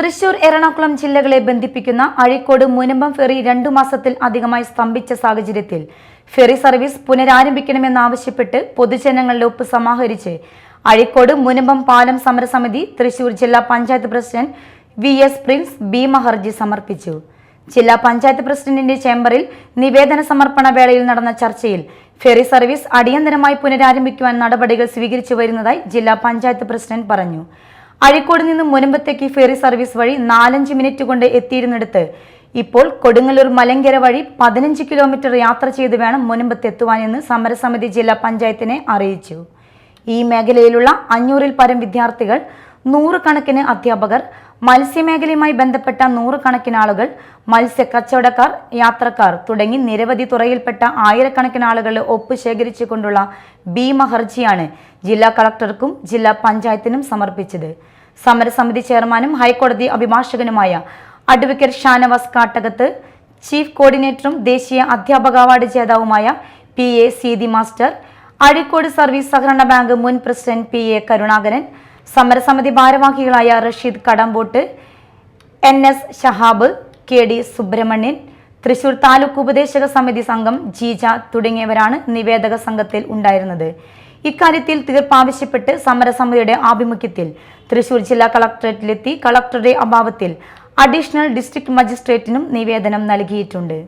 തൃശൂർ എറണാകുളം ജില്ലകളെ ബന്ധിപ്പിക്കുന്ന അഴീക്കോട് മുനമ്പം ഫെറി രണ്ടു മാസത്തിൽ അധികമായി സ്തംഭിച്ച സാഹചര്യത്തിൽ ഫെറി സർവീസ് പുനരാരംഭിക്കണമെന്നാവശ്യപ്പെട്ട് പൊതുജനങ്ങളുടെ ഒപ്പ് സമാഹരിച്ച് അഴീക്കോട് മുനമ്പം പാലം സമരസമിതി തൃശൂർ ജില്ലാ panchayat president V S Prince Bhima ഹർജി സമർപ്പിച്ചു. ജില്ലാ പഞ്ചായത്ത് പ്രസിഡന്റിന്റെ ചേംബറിൽ നിവേദന സമർപ്പണ വേളയിൽ നടന്ന ചർച്ചയിൽ ഫെറി സർവീസ് അടിയന്തരമായി പുനരാരംഭിക്കുവാൻ നടപടികൾ സ്വീകരിച്ചു വരുന്നതായി ജില്ലാ പഞ്ചായത്ത് പ്രസിഡന്റ് പറഞ്ഞു. അഴീക്കോട് നിന്നും മുനമ്പത്തേക്ക് ഫെറി സർവീസ് വഴി നാലഞ്ച് മിനിറ്റ് കൊണ്ട് എത്തിയിരുന്നിടത്ത്. ഇപ്പോൾ കൊടുങ്ങല്ലൂർ മലങ്കര വഴി പതിനഞ്ച് കിലോമീറ്റർ യാത്ര ചെയ്ത് വേണം മുനമ്പത്തെത്തുവാനെന്ന് സമരസമിതി ജില്ലാ പഞ്ചായത്തിനെ അറിയിച്ചു. ഈ മേഖലയിലുള്ള അഞ്ഞൂറിൽ പരം വിദ്യാർത്ഥികൾ നൂറുകണക്കിന് അധ്യാപകർ മത്സ്യമേഖലയുമായി ബന്ധപ്പെട്ട നൂറുകണക്കിന് ആളുകൾ മത്സ്യ കച്ചവടക്കാർ യാത്രക്കാർ തുടങ്ങി നിരവധി തുറയിൽപ്പെട്ട ആയിരക്കണക്കിന് ആളുകളുടെ ഒപ്പ് ശേഖരിച്ചുകൊണ്ടുള്ള ഭീമ ജില്ലാ കളക്ടർക്കും ജില്ലാ പഞ്ചായത്തിനും സമർപ്പിച്ചത്. സമരസമിതി ചെയർമാനും ഹൈക്കോടതി അഭിഭാഷകനുമായ അഡ്വക്കേറ്റ് ഷാനവാസ് കാട്ടകത്ത് ചീഫ് കോർഡിനേറ്ററും ദേശീയ അധ്യാപക award ജേതാവുമായ P A Seethi master Azhikode service സഹകരണ ബാങ്ക് മുൻ പ്രസിഡന്റ് പി എ കരുണാകരൻ സമരസമിതി ഭാരവാഹികളായ Rasheed Kadambot N S Shahab K D Subramanian Thrissur taluk ഉപദേശക സമിതി സംഘം ജീജ തുടങ്ങിയവരാണ് നിവേദക സംഘത്തിൽ ഉണ്ടായിരുന്നത്. ഇക്കാര്യത്തിൽ തീർപ്പാവശ്യപ്പെട്ട് സമരസമിതിയുടെ ആഭിമുഖ്യത്തിൽ തൃശൂർ ജില്ലാ കളക്ടറേറ്റിലെത്തി കളക്ടറുടെ അഭാവത്തിൽ അഡീഷണൽ ഡിസ്ട്രിക്ട് മജിസ്ട്രേറ്റിനും നിവേദനം നൽകിയിട്ടുണ്ട്.